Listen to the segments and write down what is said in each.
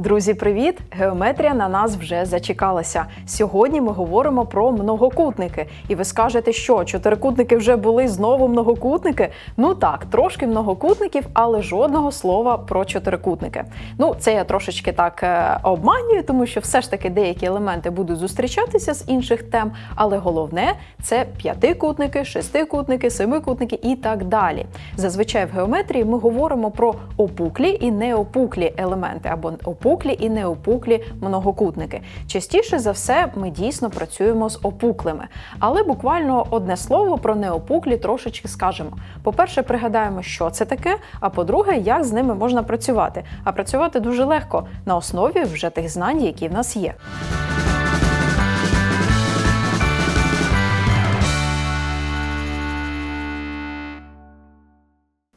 Друзі, привіт! Геометрія на нас вже зачекалася. Сьогодні ми говоримо про многокутники. І ви скажете, що чотирикутники вже були знову многокутники? Ну так, трошки многокутників, але жодного слова про чотирикутники. Ну, це я трошечки так е, обманюю, тому що все ж таки деякі елементи будуть зустрічатися з інших тем, але головне це п'ятикутники, шестикутники, семикутники і так далі. Зазвичай в геометрії ми говоримо про опуклі і неопуклі елементи або опуклі і неопуклі многокутники. Частіше за все, ми дійсно працюємо з опуклими, але буквально одне слово про неопуклі трошечки скажемо. По-перше, пригадаємо, що це таке. А по-друге, як з ними можна працювати. А працювати дуже легко на основі вже тих знань, які в нас є.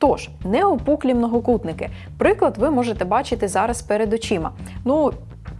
Тож, неопуклі многокутники. Приклад ви можете бачити зараз перед очима. Ну,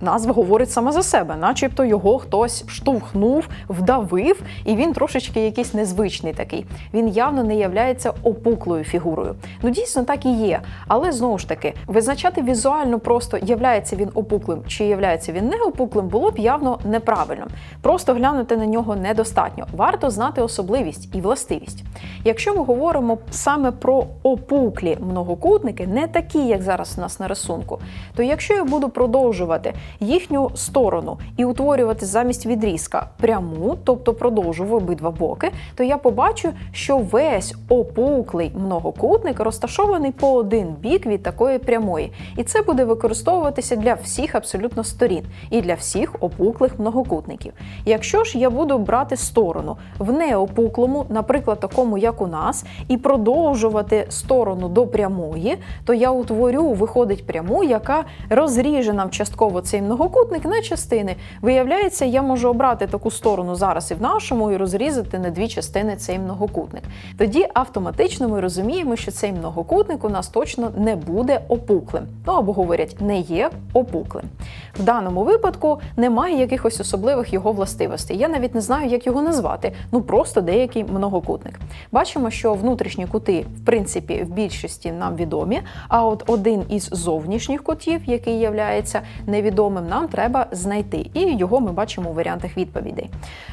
назва говорить сама за себе, начебто його хтось штовхнув, вдавив, і він трошечки якийсь незвичний такий. Він явно не являється опуклою фігурою. Ну, дійсно так і є. Але знову ж таки, визначати візуально просто являється він опуклим чи являється він неопуклим, було б явно неправильно. Просто глянути на нього недостатньо. Варто знати особливість і властивість. Якщо ми говоримо саме про опуклі многокутники, не такі, як зараз у нас на рисунку, то якщо я буду продовжувати їхню сторону і утворювати замість відрізка пряму, тобто продовжу обидва боки, то я побачу, що весь опуклий многокутник розташований по один бік від такої прямої. І це буде використовуватися для всіх абсолютно сторін і для всіх опуклих многокутників. Якщо ж я буду брати сторону в неопуклому, наприклад, такому, як у нас, і продовжувати сторону до прямої, то я утворю, виходить пряму, яка розріже нам частково цей многокутник на частини. Виявляється, я можу обрати таку сторону зараз і в нашому, і розрізати на дві частини цей многокутник. Тоді автоматично ми розуміємо, що цей многокутник у нас точно не буде опуклим. Ну або говорять, не є опуклим. В даному випадку немає якихось особливих його властивостей. Я навіть не знаю, як його назвати. Ну просто деякий многокутник. Бачимо, що внутрішні кути, в принципі, в більшості нам відомі. А от один із зовнішніх кутів, який являється невідомим, нам треба знайти. І його ми бачимо у варіантах відповідей.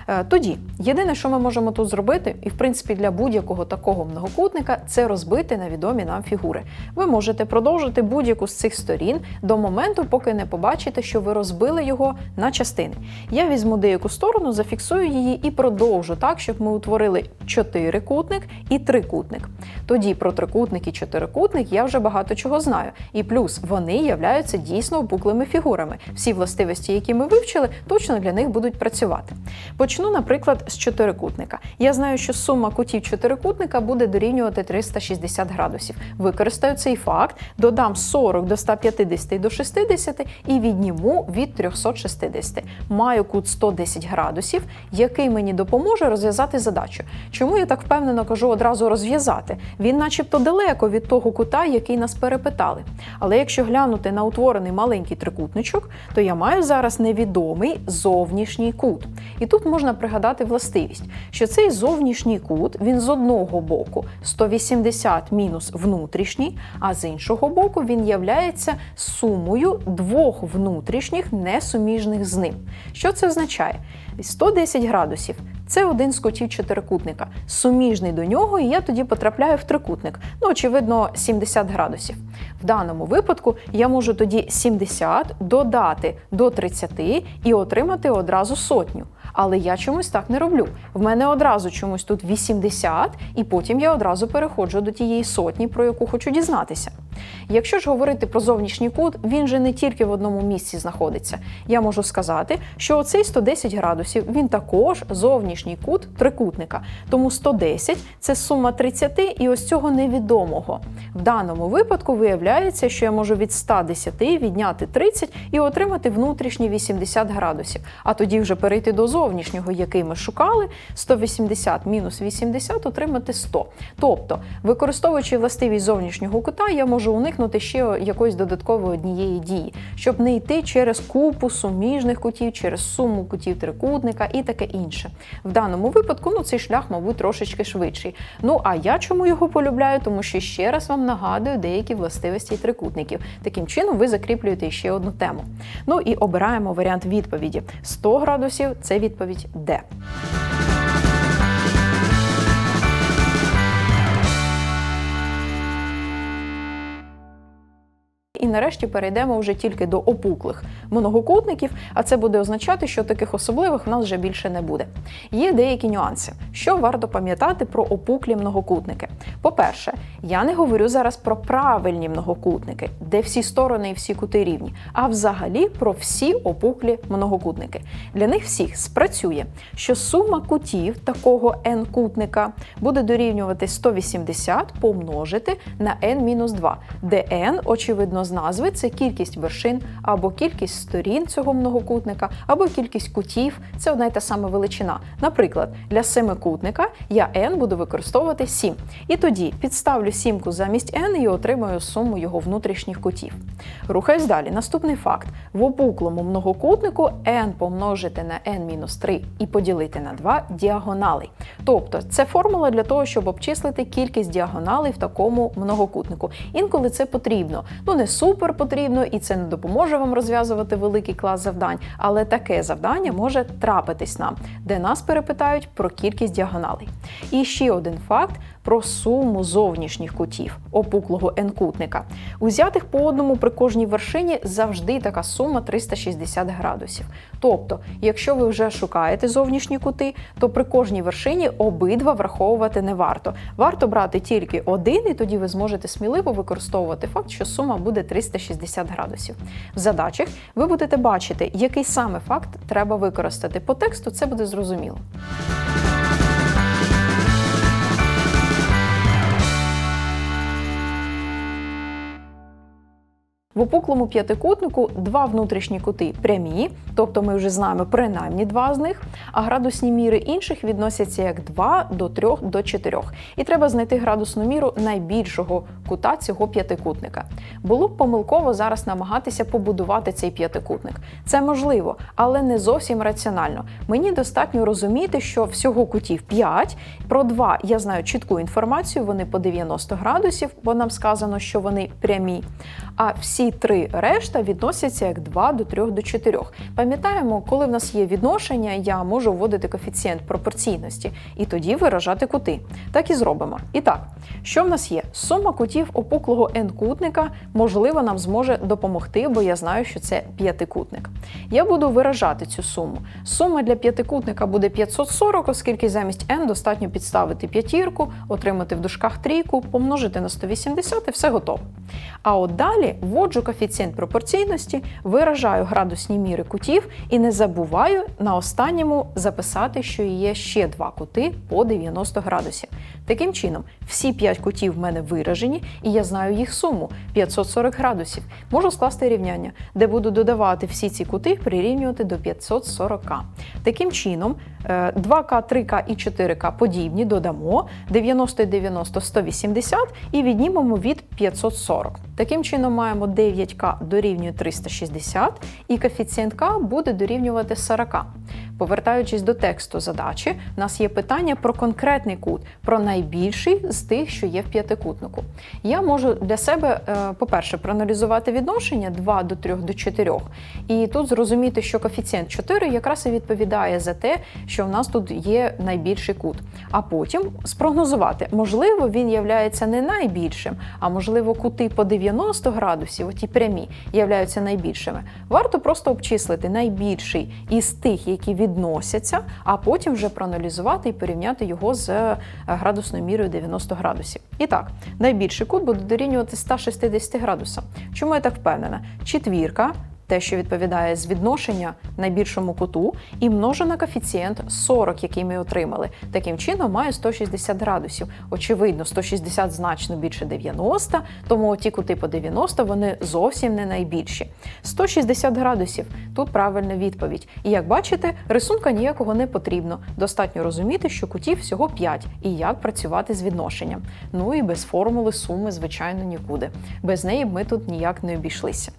Е, Тоді, єдине, що ми можемо тут зробити, і в принципі для будь-якого такого многокутника, це розбити на відомі нам фігури. Ви можете продовжити будь-яку з цих сторін до моменту, поки не побачите, що ви розбили його на частини. Я візьму деяку сторону, зафіксую її і продовжу так, щоб ми утворили чотирикутник і трикутник. Тоді про трикутник і чотирикутник я вже багато чого знаю. І плюс вони являються дійсно опуклими фігурами. Всі властивості, які ми вивчили, точно для них будуть працювати. Почну, наприклад, з чотирикутника. Я знаю, що сума кутів чотирикутника буде дорівнювати 360 градусів. Використаю цей факт, додам 40 до 150 до 60 і відніму від 360. Маю кут 110 градусів, який мені допоможе розв'язати задачу. Чому я так впевнено кажу одразу розв'язати? Він, начебто, далеко від того кута, який нас перепитали. Але якщо глянути на утворений маленький трикутничок, то я маю зараз невідомий зовнішній кут. І тут можна пригадати властивість, що цей зовнішній кут він з одного боку 180 мінус внутрішній, а з іншого боку він являється сумою двох внутрішніх несуміжних з ним. Що це означає? 110 градусів це один з кутів чотирикутника, суміжний до нього, і я тоді потрапляю в трикутник. Ну, очевидно, 70 градусів. В даному випадку я можу тоді 70 додати до 30 і отримати одразу сотню. Але я чомусь так не роблю. В мене одразу чомусь тут 80, і потім я одразу переходжу до тієї сотні, про яку хочу дізнатися. Якщо ж говорити про зовнішній кут, він же не тільки в одному місці знаходиться. Я можу сказати, що оцей 110 градусів він також зовнішній кут трикутника. Тому 110 це сума 30 і ось цього невідомого. В даному випадку виявляється, що я можу від 110 відняти 30 і отримати внутрішні 80 градусів. А тоді вже перейти до зовнішнього, який ми шукали, 180 мінус 80 отримати 100. Тобто, використовуючи властивість зовнішнього кута, я можу уникнути ще якоїсь додаткової однієї дії, щоб не йти через купу суміжних кутів, через суму кутів трикутника і таке інше. В даному випадку ну, цей шлях, мабуть, трошечки швидший. Ну а я чому його полюбляю? Тому що ще раз вам нагадую деякі властивості трикутників. Таким чином ви закріплюєте ще одну тему. Ну і обираємо варіант відповіді: 100 градусів це відповідь Д. нарешті перейдемо вже тільки до опуклих многокутників, а це буде означати, що таких особливих в нас вже більше не буде. Є деякі нюанси, що варто пам'ятати про опуклі многокутники. По-перше, я не говорю зараз про правильні многокутники, де всі сторони і всі кути рівні, а взагалі про всі опуклі многокутники. Для них всіх спрацює, що сума кутів такого n-кутника буде дорівнювати 180 помножити на n-2, де n, очевидно, з назви це кількість вершин або кількість сторін цього многокутника, або кількість кутів це одна й та сама величина. Наприклад, для семикутника я n буду використовувати 7. І тоді підставлю сімку замість n і отримую суму його внутрішніх кутів. Рухаюсь далі. Наступний факт: в опуклому многокутнику n помножити на n-3 і поділити на 2 діагоналей. Тобто це формула для того, щоб обчислити кількість діагоналей в такому многокутнику. Інколи це потрібно. Ну не супер потрібно, і це не допоможе вам розв'язувати великий клас завдань, але таке завдання може трапитись нам, де нас перепитають про кількість діагоналей. І ще один факт про суму зовнішніх кутів опуклого n-кутника. Узятих по одному при кожній вершині завжди така сума 360 градусів. Тобто, якщо ви вже шукаєте зовнішні кути, то при кожній вершині обидва враховувати не варто. Варто брати тільки один, і тоді ви зможете сміливо використовувати факт, що сума буде 360 градусів. В задачах ви будете бачити, який саме факт треба використати. По тексту це буде зрозуміло. В опуклому п'ятикутнику два внутрішні кути прямі, тобто ми вже знаємо принаймні два з них, а градусні міри інших відносяться як 2 до 3 до 4. І треба знайти градусну міру найбільшого кута цього п'ятикутника. Було б помилково зараз намагатися побудувати цей п'ятикутник. Це можливо, але не зовсім раціонально. Мені достатньо розуміти, що всього кутів 5. Про два я знаю чітку інформацію, вони по 90 градусів, бо нам сказано, що вони прямі. А всі три решта відносяться як 2 до 3 до 4. Пам'ятаємо, коли в нас є відношення, я можу вводити коефіцієнт пропорційності і тоді виражати кути. Так і зробимо. І так, що в нас є? Сума кутів опуклого n-кутника, можливо, нам зможе допомогти, бо я знаю, що це п'ятикутник. Я буду виражати цю суму. Сума для п'ятикутника буде 540, оскільки замість n достатньо підставити п'ятірку, отримати в дужках трійку, помножити на 180 і все готово. А от далі вводжу коефіцієнт пропорційності, виражаю градусні міри кутів і не забуваю на останньому записати, що є ще два кути по 90 градусів. Таким чином, всі 5 кутів в мене виражені, і я знаю їх суму 540 градусів. Можу скласти рівняння, де буду додавати всі ці кути, прирівнювати до 540. Таким чином, 2К, 3К і 4К подібні додамо 90 90 180 і віднімемо від 540. Таким чином, маємо 9К дорівнює 360 і коефіцієнт К буде дорівнювати 40. Повертаючись до тексту задачі, у нас є питання про конкретний кут, про найбільший з тих, що є в п'ятикутнику. Я можу для себе, е, по-перше, проаналізувати відношення 2 до 3 до 4, і тут зрозуміти, що коефіцієнт 4 якраз і відповідає за те, що в нас тут є найбільший кут. А потім спрогнозувати, можливо, він являється не найбільшим, а можливо, кути по 90 градусів, оті прямі, являються найбільшими. Варто просто обчислити найбільший із тих, які відносяться, а потім вже проаналізувати і порівняти його з е, градусною мірою 90 градусів. І так, найбільший кут буде дорівнювати 160 градусам. Чому я так впевнена? Четвірка. Те, що відповідає з відношення найбільшому куту, і множу коефіцієнт 40, який ми отримали. Таким чином маю 160 градусів. Очевидно, 160 значно більше 90, тому ті кути по 90 вони зовсім не найбільші. 160 градусів тут правильна відповідь. І як бачите, рисунка ніякого не потрібно. Достатньо розуміти, що кутів всього 5 і як працювати з відношенням. Ну і без формули суми, звичайно, нікуди. Без неї ми тут ніяк не обійшлися.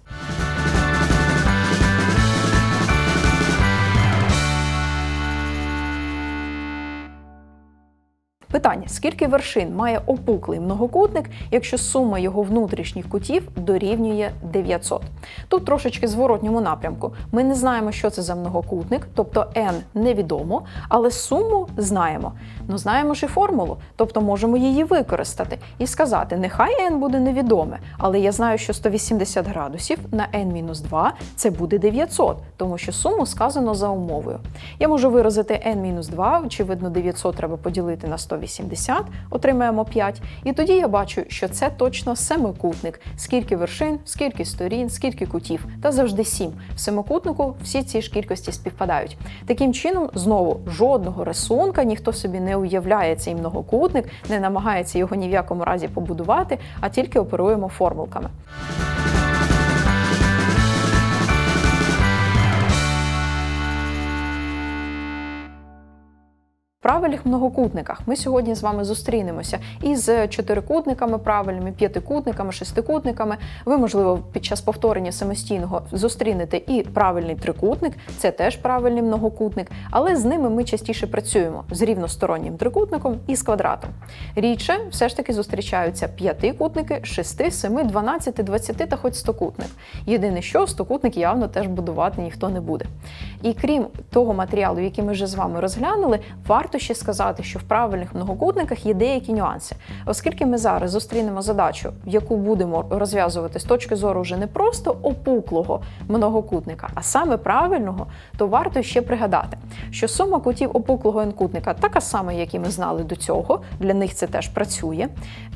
Питання: скільки вершин має опуклий многокутник, якщо сума його внутрішніх кутів дорівнює 900? Тут трошечки зворотньому напрямку. Ми не знаємо, що це за многокутник, тобто n невідомо, але суму знаємо. Ну знаємо ж і формулу, тобто можемо її використати і сказати: нехай n буде невідоме, але я знаю, що 180 градусів на n-2 це буде 900, тому що суму сказано за умовою. Я можу виразити n-2, очевидно, 900 треба поділити на 180. 180, отримаємо 5. І тоді я бачу, що це точно семикутник. Скільки вершин, скільки сторін, скільки кутів, та завжди 7. В семикутнику всі ці ж кількості співпадають. Таким чином, знову жодного рисунка ніхто собі не уявляє цей многокутник, не намагається його ні в якому разі побудувати, а тільки оперуємо формулками. Правильних многокутниках ми сьогодні з вами зустрінемося із чотирикутниками правильними, п'ятикутниками, шестикутниками. Ви, можливо, під час повторення самостійного зустрінете і правильний трикутник, це теж правильний многокутник, але з ними ми частіше працюємо з рівностороннім трикутником і з квадратом. Рідше все ж таки зустрічаються п'ятикутники, шести, семи, дванадцяти, двадцяти та хоч стокутник. Єдине, що стокутник явно теж будувати ніхто не буде. І крім того матеріалу, який ми вже з вами розглянули, варто ще сказати, що в правильних многокутниках є деякі нюанси, оскільки ми зараз зустрінемо задачу, яку будемо розв'язувати з точки зору вже не просто опуклого многокутника, а саме правильного, то варто ще пригадати, що сума кутів опуклого n-кутника така сама, як і ми знали до цього, для них це теж працює.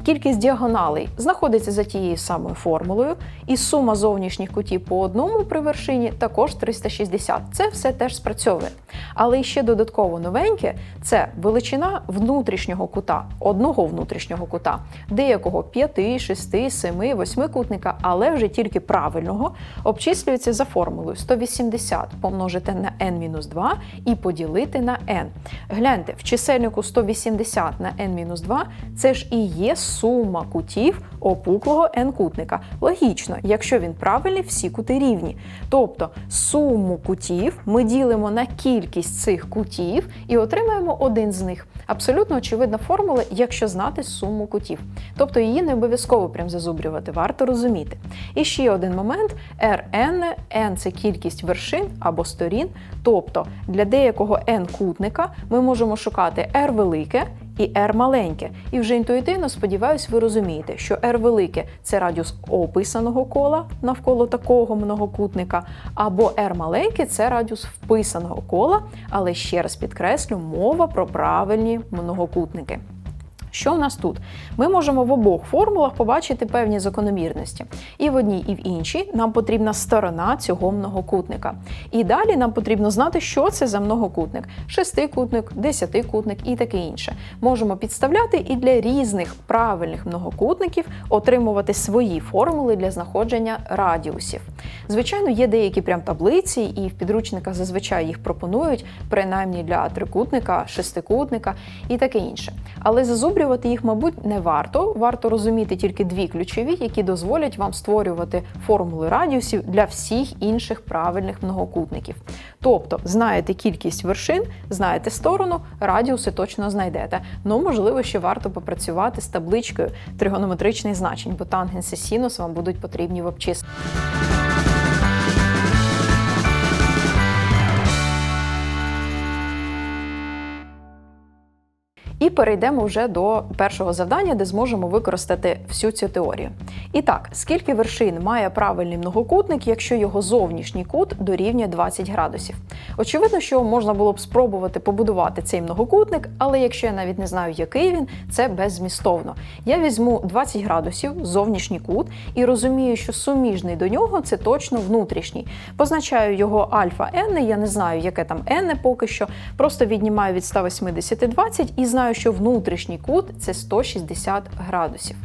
Кількість діагоналей знаходиться за тією самою формулою, і сума зовнішніх кутів по одному при вершині також 360. Це все теж спрацьовує. Але ще додатково новеньке це величина внутрішнього кута, одного внутрішнього кута, деякого 5, 6, 7, 8 кутника, але вже тільки правильного, обчислюється за формулою 180 помножити на n-2 і поділити на n. Гляньте, в чисельнику 180 на n-2 це ж і є сума кутів опуклого n-кутника. Логічно, якщо він правильний, всі кути рівні. Тобто суму кутів ми ділимо на кількість цих кутів і отримаємо один з них. Абсолютно очевидна формула, якщо знати суму кутів. Тобто її не обов'язково прям зазубрювати, варто розуміти. І ще один момент: Rn, n це кількість вершин або сторін. Тобто для деякого n кутника ми можемо шукати r велике і r маленьке. І вже інтуїтивно, сподіваюсь, ви розумієте, що r велике це радіус описаного кола навколо такого многокутника, або r маленьке це радіус вписаного кола, але ще раз підкреслю, мова про правильні многокутники. Що в нас тут? Ми можемо в обох формулах побачити певні закономірності. І в одній, і в іншій нам потрібна сторона цього многокутника. І далі нам потрібно знати, що це за многокутник: шестикутник, десятикутник і таке інше. Можемо підставляти і для різних правильних многокутників отримувати свої формули для знаходження радіусів. Звичайно, є деякі прям таблиці, і в підручниках зазвичай їх пропонують, принаймні для трикутника, шестикутника і таке інше. Але зазубрювати Повторювати їх, мабуть, не варто. Варто розуміти тільки дві ключові, які дозволять вам створювати формули радіусів для всіх інших правильних многокутників. Тобто, знаєте кількість вершин, знаєте сторону, радіуси точно знайдете. Ну, можливо, ще варто попрацювати з табличкою тригонометричних значень, бо тангенс і синус вам будуть потрібні в обчисленні. Перейдемо вже до першого завдання, де зможемо використати всю цю теорію. І так, скільки вершин має правильний многокутник, якщо його зовнішній кут дорівнює 20 градусів? Очевидно, що можна було б спробувати побудувати цей многокутник, але якщо я навіть не знаю, який він, це беззмістовно. Я візьму 20 градусів, зовнішній кут, і розумію, що суміжний до нього це точно внутрішній. Позначаю його альфа n, я не знаю, яке там n поки що. Просто віднімаю від 180 20 і знаю, що внутрішній кут це 160 градусів.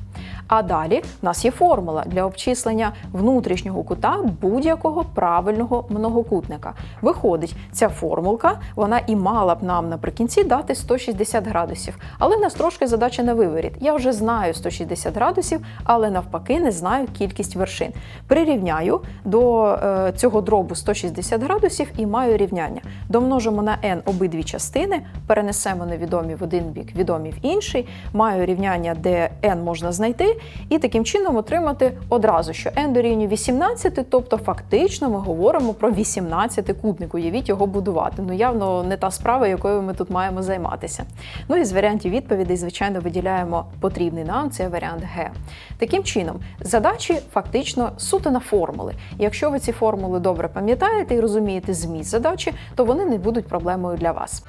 А далі в нас є формула для обчислення внутрішнього кута будь-якого правильного многокутника. Виходить, ця формулка вона і мала б нам наприкінці дати 160 градусів. Але в нас трошки задача на виворіт. Я вже знаю 160 градусів, але навпаки не знаю кількість вершин. Прирівняю до е, цього дробу 160 градусів і маю рівняння. Домножимо на n обидві частини, перенесемо невідомі в один бік, відомі в інший. Маю рівняння, де n можна знайти, і таким чином отримати одразу, що n дорівнює 18, тобто фактично ми говоримо про 18 кутник. Уявіть його будувати. Ну явно не та справа, якою ми тут маємо займатися. Ну і з варіантів відповідей, звичайно, виділяємо потрібний нам це варіант Г. Таким чином, задачі фактично суто на формули. Якщо ви ці формули добре пам'ятаєте і розумієте зміст задачі, то вони не будуть проблемою для вас.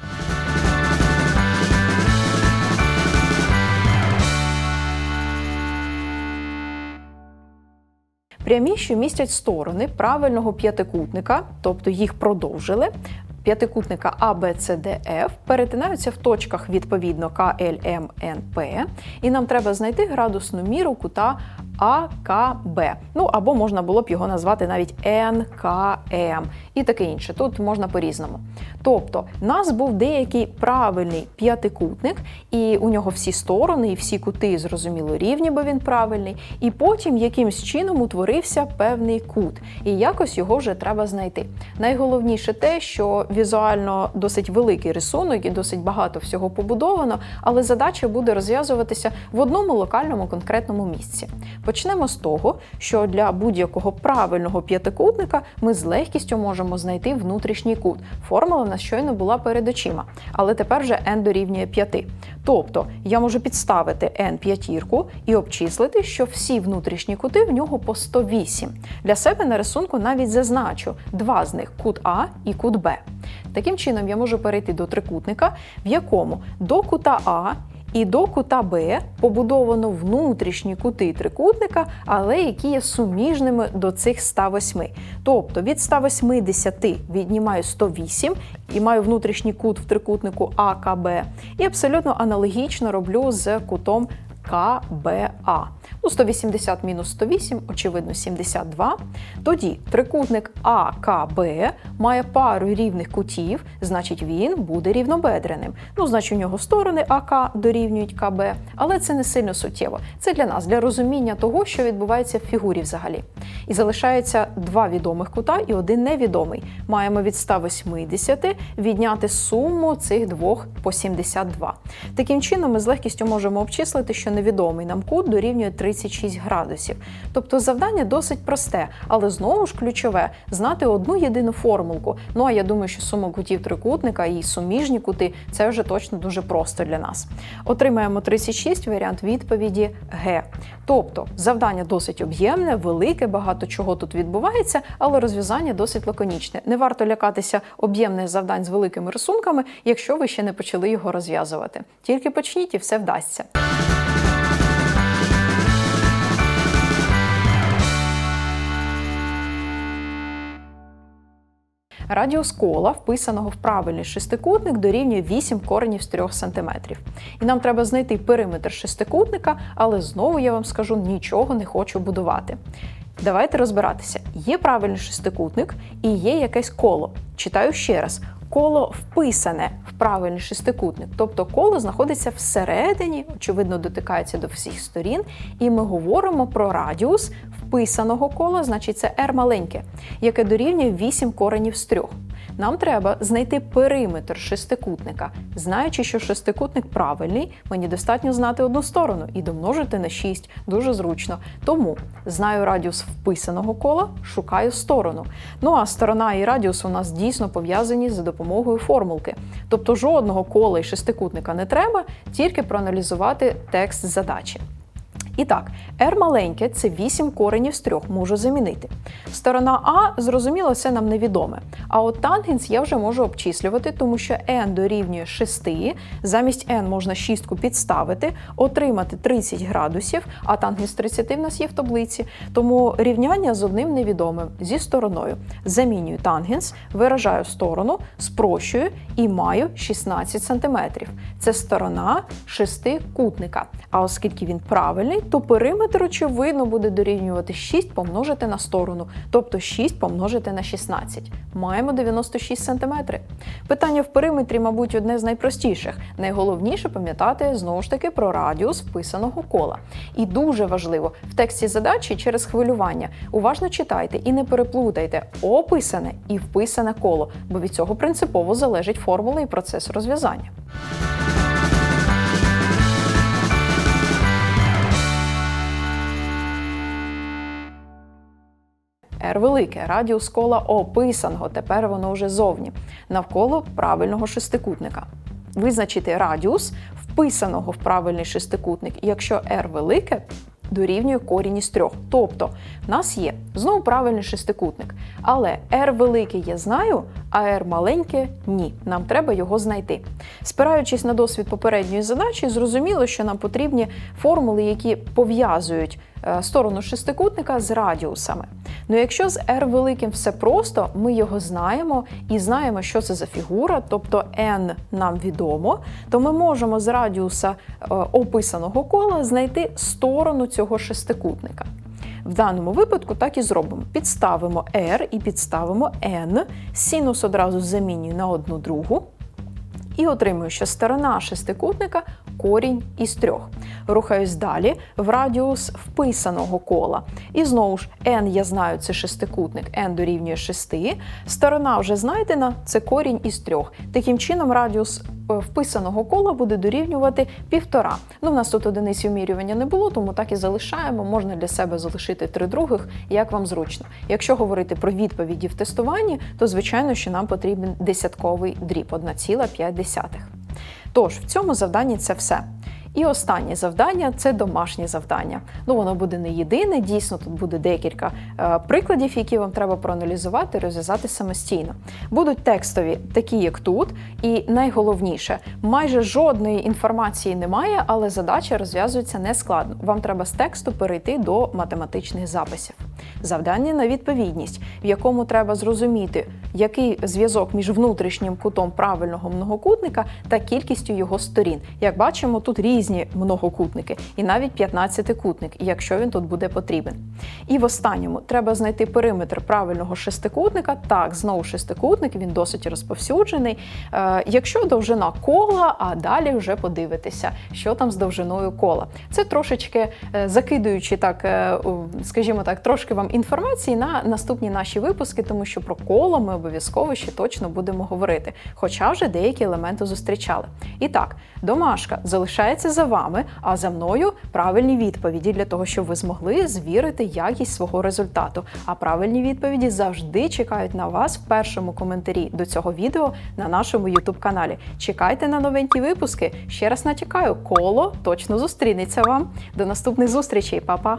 Прямі, що містять сторони правильного п'ятикутника, тобто їх продовжили. П'ятикутника Ф перетинаються в точках відповідно П, і нам треба знайти градусну міру кута АКБ. Ну або можна було б його назвати навіть НКМ і таке інше. Тут можна по-різному. Тобто, нас був деякий правильний п'ятикутник, і у нього всі сторони і всі кути зрозуміло рівні, бо він правильний. І потім якимсь чином утворився певний кут, і якось його вже треба знайти. Найголовніше те, що візуально досить великий рисунок і досить багато всього побудовано, але задача буде розв'язуватися в одному локальному конкретному місці. Почнемо з того, що для будь-якого правильного п'ятикутника ми з легкістю можемо знайти внутрішній кут. Формула в нас щойно була перед очима, але тепер вже n дорівнює 5. Тобто я можу підставити n п'ятірку і обчислити, що всі внутрішні кути в нього по 108. Для себе на рисунку навіть зазначу два з них кут А і кут Б. Таким чином, я можу перейти до трикутника, в якому до кута А і до кута Б побудовано внутрішні кути трикутника, але які є суміжними до цих 108. Тобто від 180 віднімаю 108 і маю внутрішній кут в трикутнику АКБ. І абсолютно аналогічно роблю з кутом КБА. Ну, 180 мінус 108, очевидно, 72. Тоді трикутник АКБ має пару рівних кутів, значить він буде рівнобедреним. Ну, значить, у нього сторони АК дорівнюють КБ, але це не сильно суттєво. Це для нас, для розуміння того, що відбувається в фігурі взагалі. І залишається два відомих кута і один невідомий. Маємо від 180 відняти суму цих двох по 72. Таким чином, ми з легкістю можемо обчислити, що невідомий нам кут дорівнює 36 градусів. Тобто завдання досить просте, але знову ж ключове знати одну єдину формулку. Ну а я думаю, що сума кутів трикутника і суміжні кути це вже точно дуже просто для нас. Отримаємо 36 варіант відповіді Г. Тобто завдання досить об'ємне, велике, багато чого тут відбувається, але розв'язання досить лаконічне. Не варто лякатися об'ємних завдань з великими рисунками, якщо ви ще не почали його розв'язувати. Тільки почніть і все вдасться. Радіус кола, вписаного в правильний шестикутник, дорівнює 8 коренів з 3 см. І нам треба знайти периметр шестикутника, але знову я вам скажу, нічого не хочу будувати. Давайте розбиратися. Є правильний шестикутник і є якесь коло. Читаю ще раз. Коло вписане в правильний шестикутник, тобто коло знаходиться всередині, очевидно, дотикається до всіх сторін, і ми говоримо про радіус вписаного кола, значить це r маленьке, яке дорівнює 8 коренів з 3. Нам треба знайти периметр шестикутника. Знаючи, що шестикутник правильний, мені достатньо знати одну сторону і домножити на 6. Дуже зручно. Тому знаю радіус вписаного кола, шукаю сторону. Ну а сторона і радіус у нас дійсно пов'язані за допомогою формулки. Тобто жодного кола і шестикутника не треба, тільки проаналізувати текст задачі. І так, r маленьке це 8 коренів з 3, можу замінити. Сторона А, зрозуміло, це нам невідоме. А от тангенс я вже можу обчислювати, тому що n дорівнює 6, замість n можна 6 підставити, отримати 30 градусів, а тангенс 30 в нас є в таблиці. Тому рівняння з одним невідомим зі стороною. Замінюю тангенс, виражаю сторону, спрощую і маю 16 см. Це сторона шестикутника. А оскільки він правильний, то периметр, очевидно, буде дорівнювати 6 помножити на сторону, тобто 6 помножити на 16. Маємо 96 см. Питання в периметрі, мабуть, одне з найпростіших. Найголовніше пам'ятати знову ж таки про радіус вписаного кола. І дуже важливо в тексті задачі через хвилювання уважно читайте і не переплутайте описане і вписане коло, бо від цього принципово залежить формула і процес розв'язання. R велике, радіус кола описаного, тепер воно вже зовні, навколо правильного шестикутника. Визначити радіус вписаного в правильний шестикутник, якщо R велике, дорівнює корінь із трьох. Тобто, в нас є знову правильний шестикутник. Але R велике я знаю, а R маленьке ні. Нам треба його знайти. Спираючись на досвід попередньої задачі, зрозуміло, що нам потрібні формули, які пов'язують е, сторону шестикутника з радіусами. Ну, якщо з R великим все просто, ми його знаємо і знаємо, що це за фігура, тобто n нам відомо, то ми можемо з радіуса е, описаного кола знайти сторону цього шестикутника. В даному випадку так і зробимо. Підставимо R і підставимо n, синус одразу замінюю на одну другу. І отримую, що сторона шестикутника корінь із трьох. Рухаюсь далі в радіус вписаного кола. І знову ж n я знаю, це шестикутник, n дорівнює 6. Сторона вже знайдена, це корінь із трьох. Таким чином, радіус е, вписаного кола буде дорівнювати півтора. Ну, в нас тут одиниць вимірювання не було, тому так і залишаємо. Можна для себе залишити три других, як вам зручно. Якщо говорити про відповіді в тестуванні, то звичайно, що нам потрібен десятковий дріб 1,5. Тож в цьому завданні це все. І останнє завдання це домашнє завдання. Ну, воно буде не єдине, дійсно, тут буде декілька е, прикладів, які вам треба проаналізувати, розв'язати самостійно. Будуть текстові, такі як тут, і найголовніше, майже жодної інформації немає, але задача розв'язується нескладно. Вам треба з тексту перейти до математичних записів. Завдання на відповідність, в якому треба зрозуміти, який зв'язок між внутрішнім кутом правильного многокутника та кількістю його сторін. Як бачимо, тут різні многокутники, і навіть 15-кутник, якщо він тут буде потрібен. І в останньому треба знайти периметр правильного шестикутника. Так, знову шестикутник, він досить розповсюджений. Е, якщо довжина кола, а далі вже подивитися, що там з довжиною кола. Це трошечки е, закидуючи так, е, скажімо так, трошки вам інформації на наступні наші випуски, тому що про коло ми обов'язково ще точно будемо говорити, хоча вже деякі елементи зустрічали. І так, домашка залишається за вами, а за мною правильні відповіді для того, щоб ви змогли звірити якість свого результату. А правильні відповіді завжди чекають на вас в першому коментарі до цього відео на нашому youtube каналі. Чекайте на новенькі випуски. Ще раз натякаю, коло точно зустрінеться вам. До наступних зустрічей, Па-па!